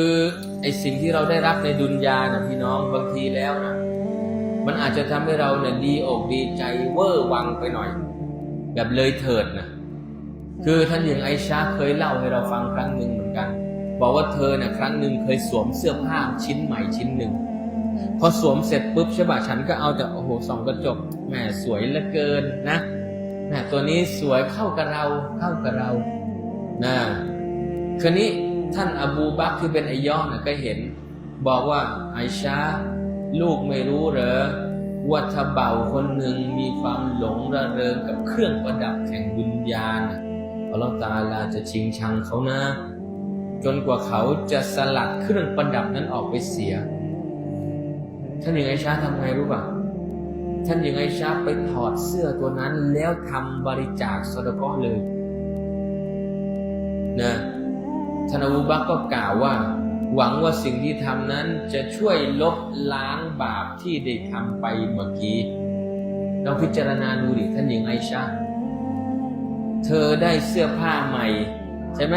คือไอสิ่งที่เราได้รับในดุนยานะพี่น้องบางทีแล้วนะมันอาจจะทำให้เราเนี่ยดีอกดีใจเวอร์วังไปหน่อย แบบเลยเถิดนะคือท่านหญิงไอชาเคยเล่าให้เราฟังครั้งหนึ่งเหมือนกัน บอกว่าเธอน่ะครั้งหนึ่งเคยสวมเสื้อผ้าชิ้นใหม่ชิ้นหนึ่งพอสวมเสร็จปุ๊บใช่ป่ะฉันก็เอาแต่โอ้โหส่องกระจกแหมสวยเหลือเกินนะแหมตัวนี้สวยเข้ากับเราเข้ากับเรานะคืนนี้ ท่านอบูบักรที่เป็นไอย่อนก็เห็น บอกว่าไอชาลูกไม่รู้เหรอว่าถ้าเบาคนหนึ่งมีความหลงระเริงกับเครื่องประดับแห่งบุญญาณน่ะอัลลอฮฺตาลาจะชิงชังเขานะ จนกว่าเขาจะสลัดเครื่องประดับนั้นออกไปเสีย ท่านหญิงไอชาทำไงรู้ป่ะท่านหญิงไอชาไปถอดเสื้อตัวนั้นแล้วทำบริจาคสดกอเลยนะ ท่านอบูบักก็กล่าวว่า หวังว่าสิ่งที่ทำนั้นจะช่วยลบล้างบาปที่ได้ทำไปเมื่อกี้ลองพิจารณาดูดิท่านหญิงไอชาเธอได้เสื้อผ้าใหม่ ใช่ไหม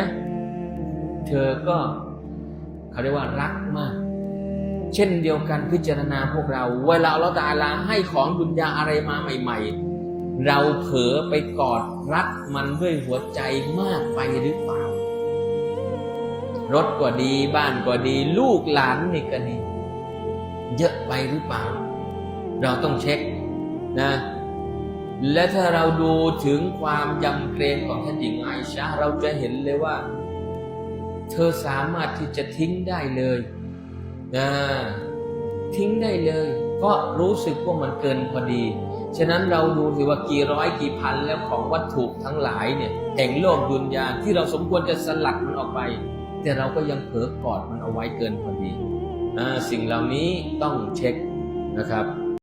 เธอก็เขาเรียกว่ารักมาก เช่นเดียวกันพิจารณาพวกเรา เวลาเราตาลาให้ของดุนยาอะไรมาใหม่ ๆ เราเผลอไปกอดรักมันด้วยหัวใจมากไปหรือเปล่า รถก็ดี บ้านก็ดี ลูกหลานนี่ก็ดีเยอะไปหรือเปล่า เราต้องเช็คนะ และถ้าเราดูถึงความยำเกรงของท่านหญิงไอชาเราจะเห็นเลยว่า เธอสามารถที่จะทิ้งได้เลยนะทิ้งได้เลย เพราะรู้สึกว่ามันเกินพอดี ฉะนั้นเราดูสิว่ากี่ร้อยกี่พันแล้วของวัตถุทั้งหลายเนี่ยแห่งโลกดุนยาที่เราสมควรจะสลัดมันออกไป แต่เราก็ยังเผลอกอดมันเอาไว้เกินพอดี สิ่งเหล่านี้ต้องเช็คนะครับ